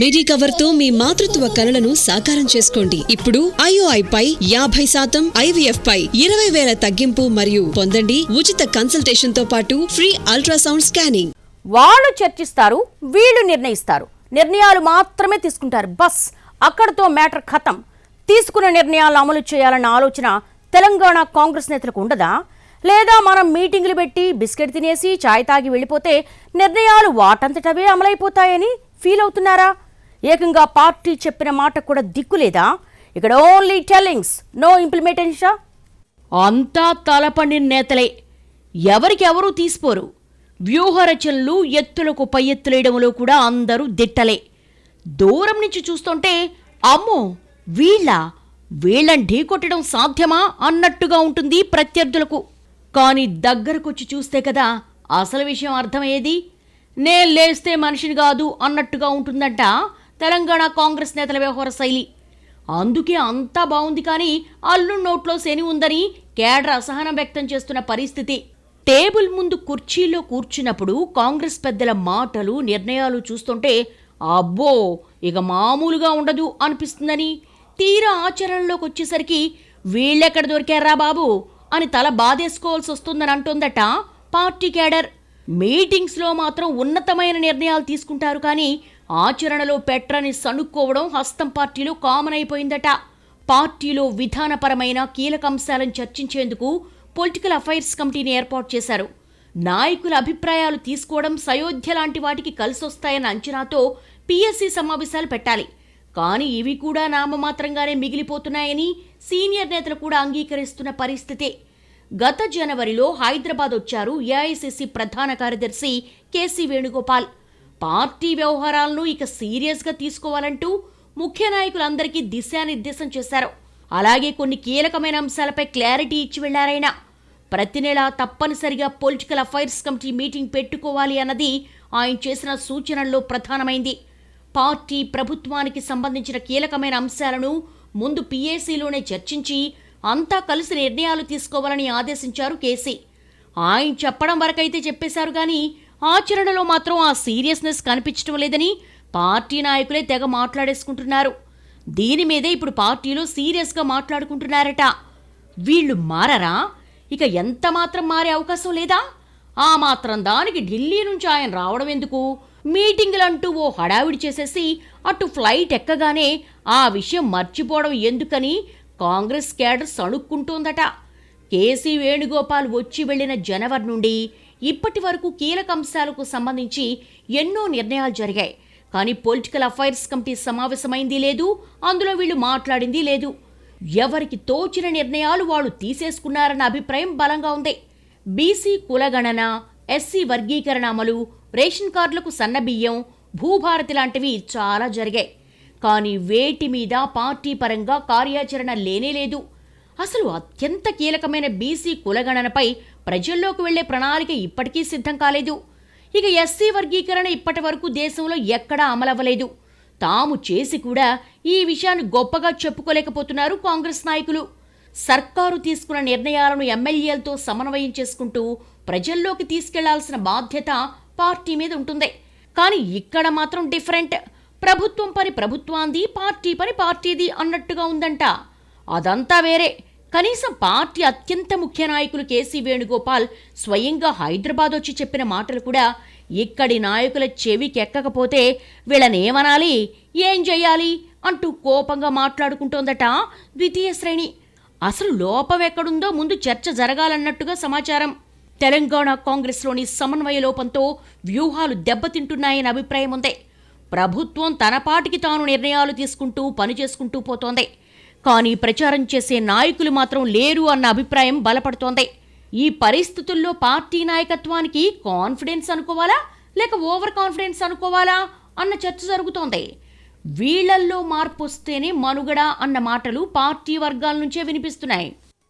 మిడి కవర్తో మీ మాతృత్వ కలలను సాకారం చేసుకోండి. ఇప్పుడు ఐఓఐ పై యాభై శాతం ఐవీఎఫ్ పై ఇరవై వేల తగ్గింపు మరియు పొందండి ఉచిత కన్సల్టేషన్తో పాటు ఫ్రీ అల్ట్రాసౌండ్ స్కానింగ్. వాళ్ళు చర్చిస్తారు వీళ్ళు నిర్ణయిస్తారు. నిర్ణయాలు మాత్రమే తీసుకుంటారు. బస్ అక్కడతో మ్యాటర్ ఖతం. తీసుకున్న నిర్ణయాలను అమలు చేయాలన్న ఆలోచన తెలంగాణ కాంగ్రెస్ నేతలకు ఉండదా? లేదా మనం మీటింగులు పెట్టి బిస్కెట్ తినేసి చాయ్ తాగి వెళ్ళిపోతే నిర్ణయాలు వాటంతటవే అమలైపోతాయని ఫీల్ అవుతున్నారా? ఏకంగా పార్టీ చెప్పిన మాట కూడా దిక్కులేదా? ఇక్కడ ఓన్లీ టెల్లింగ్స్ నో ఇంప్లిమెంటేషన్ అంతా తలపండి నేతలే. ఎవరికి ఎవరు తీసిపోరు వ్యూహరచనలు ఎత్తులకు పై ఎత్తులేయడంలో కూడా అందరూ దిట్టలే. దూరం నుంచి చూస్తుంటే అమ్మో వీళ్ళ వీళ్ళని ఢీకొట్టడం సాధ్యమా అన్నట్టుగా ఉంటుంది ప్రత్యర్థులకు. కానీ దగ్గరకొచ్చి చూస్తే కదా అసలు విషయం అర్థమయ్యేది? నేను లేస్తే మనిషిని కాదు అన్నట్టుగా ఉంటుందంట తెలంగాణ కాంగ్రెస్ నేతల వ్యవహార శైలి. అందుకే అంతా బాగుంది కానీ అల్లు నోట్లో శని ఉందని కేడర్ అసహనం వ్యక్తం చేస్తున్న పరిస్థితి. టేబుల్ ముందు కుర్చీలో కూర్చున్నప్పుడు కాంగ్రెస్ పెద్దల మాటలు నిర్ణయాలు చూస్తుంటే అబ్బో ఇక మామూలుగా ఉండదు అనిపిస్తుందని తీరా ఆచరణలోకి వచ్చేసరికి వీళ్ళెక్కడ దొరికారా బాబు? అని తల బాధేసుకోవాల్సి వస్తుందని అంటుందట పార్టీ కేడర్. మీటింగ్స్లో మాత్రం ఉన్నతమైన నిర్ణయాలు తీసుకుంటారు కానీ ఆచరణలో పెట్రని సణుక్కోవడం హస్తం పార్టీలో కామన్ అయిపోయిందట. పార్టీలో విధానపరమైన కీలక అంశాలను చర్చించేందుకు పొలిటికల్ అఫైర్స్ కమిటీని ఏర్పాటు చేశారు. నాయకుల అభిప్రాయాలు తీసుకోవడం సయోధ్య లాంటి వాటికి కలిసొస్తాయన్న అంచనాతో పీఎస్సీ సమావేశాలు పెట్టాలి. కానీ ఇవి కూడా నామమాత్రంగానే మిగిలిపోతున్నాయని సీనియర్ నేతలు కూడా అంగీకరిస్తున్న పరిస్థితే. గత జనవరిలో హైదరాబాద్ వచ్చారు ఏఐసిసి ప్రధాన కార్యదర్శి కేసీ వేణుగోపాల్. పార్టీ వ్యవహారాలను ఇక సీరియస్గా తీసుకోవాలంటూ ముఖ్య నాయకులందరికీ దిశానిర్దేశం చేశారు. అలాగే కొన్ని కీలకమైన అంశాలపై క్లారిటీ ఇచ్చి వెళ్ళారైనా ప్రతి నెల తప్పనిసరిగా పొలిటికల్ అఫైర్స్ కమిటీ మీటింగ్ పెట్టుకోవాలి అన్నది ఆయన చేసిన సూచనల్లో ప్రధానమైంది. పార్టీ ప్రభుత్వానికి సంబంధించిన కీలకమైన అంశాలను ముందు పీఏసీలోనే చర్చించి అంతా కలిసి నిర్ణయాలు తీసుకోవాలని ఆదేశించారు కేసీ. ఆయన చెప్పడం వరకైతే చెప్పేశారు కానీ ఆచరణలో మాత్రం ఆ సీరియస్నెస్ కనిపించడం లేదని పార్టీ నాయకులే తెగ మాట్లాడేసుకుంటున్నారు. దీని మీదే ఇప్పుడు పార్టీలో సీరియస్గా మాట్లాడుకుంటున్నారట. వీళ్ళు మారరా? ఇక ఎంత మాత్రం మారే అవకాశం లేదా? ఆ మాత్రం దానికి ఢిల్లీ నుంచి ఆయన రావడం ఎందుకు? మీటింగులంటూ ఓ హడావిడి చేసేసి అటు ఫ్లైట్ ఎక్కగానే ఆ విషయం మర్చిపోవడం ఎందుకని కాంగ్రెస్ క్యాడర్ సణుక్కుంటోందట. కేసీ వేణుగోపాల్ వచ్చి వెళ్ళిన జనవరి నుండి ఇప్పటి వరకు కీలక అంశాలకు సంబంధించి ఎన్నో నిర్ణయాలు జరిగాయి. కానీ పొలిటికల్ అఫైర్స్ కమిటీ సమావేశమైంది లేదు అందులో వీళ్ళు మాట్లాడింది లేదు. ఎవరికి తోచిన నిర్ణయాలు వాళ్ళు తీసేసుకున్నారన్న అభిప్రాయం బలంగా ఉంది. బీసీ కులగణన ఎస్సీ వర్గీకరణ అమలు రేషన్ కార్డులకు సన్నబియ్యం భూభారతి లాంటివి చాలా జరిగాయి. కానీ వేటి మీద పార్టీ పరంగా కార్యాచరణ లేనేలేదు అసలు అత్యంత కీలకమైన బీసీ కులగణనపై ప్రజల్లోకి వెళ్ళే ప్రణాళిక ఇప్పటికీ సిద్ధం కాలేదు. ఇక ఎస్సీ వర్గీకరణ ఇప్పటి వరకు దేశంలో ఎక్కడా అమలవ్వలేదు. తాము చేసి కూడా ఈ విషయాన్ని గొప్పగా చెప్పుకోలేకపోతున్నారు కాంగ్రెస్ నాయకులు. సర్కారు తీసుకున్న నిర్ణయాలను ఎమ్మెల్యేలతో సమన్వయం చేసుకుంటూ ప్రజల్లోకి తీసుకెళ్ళాల్సిన బాధ్యత పార్టీ మీద ఉంటుంది. కానీ ఇక్కడ మాత్రం డిఫరెంట్. ప్రభుత్వం పని ప్రభుత్వాంది పార్టీ పని పార్టీది అన్నట్టుగా ఉందంట. అదంతా వేరే. కనీసం పార్టీ అత్యంత ముఖ్య నాయకులు కేసీ వేణుగోపాల్ స్వయంగా హైదరాబాద్ వచ్చి చెప్పిన మాటలు కూడా ఇక్కడి నాయకుల చెవికి ఎక్కకపోతే వీళ్ళనేమనాలి ఏం చేయాలి? అంటూ కోపంగా మాట్లాడుకుంటోందట ద్వితీయ శ్రేణి. అసలు లోపం ఎక్కడుందో ముందు చర్చ జరగాలన్నట్టుగా సమాచారం. తెలంగాణ కాంగ్రెస్లోని సమన్వయ లోపంతో వ్యూహాలు దెబ్బతింటున్నాయని అభిప్రాయం ఉంది. ప్రభుత్వం తన పాటికి తాను నిర్ణయాలు తీసుకుంటూ పనిచేసుకుంటూ పోతోంది. కానీ ప్రచారం చేసే నాయకులు మాత్రం లేరు అన్న అభిప్రాయం బలపడుతోంది. ఈ పరిస్థితుల్లో పార్టీ నాయకత్వానికి కాన్ఫిడెన్స్ అనుకోవాలా? లేక ఓవర్ కాన్ఫిడెన్స్ అనుకోవాలా? అన్న చర్చ జరుగుతోంది. వీళ్ళల్లో మార్పు వస్తేనే మనుగడ అన్న మాటలు పార్టీ వర్గాల నుంచే వినిపిస్తున్నాయి.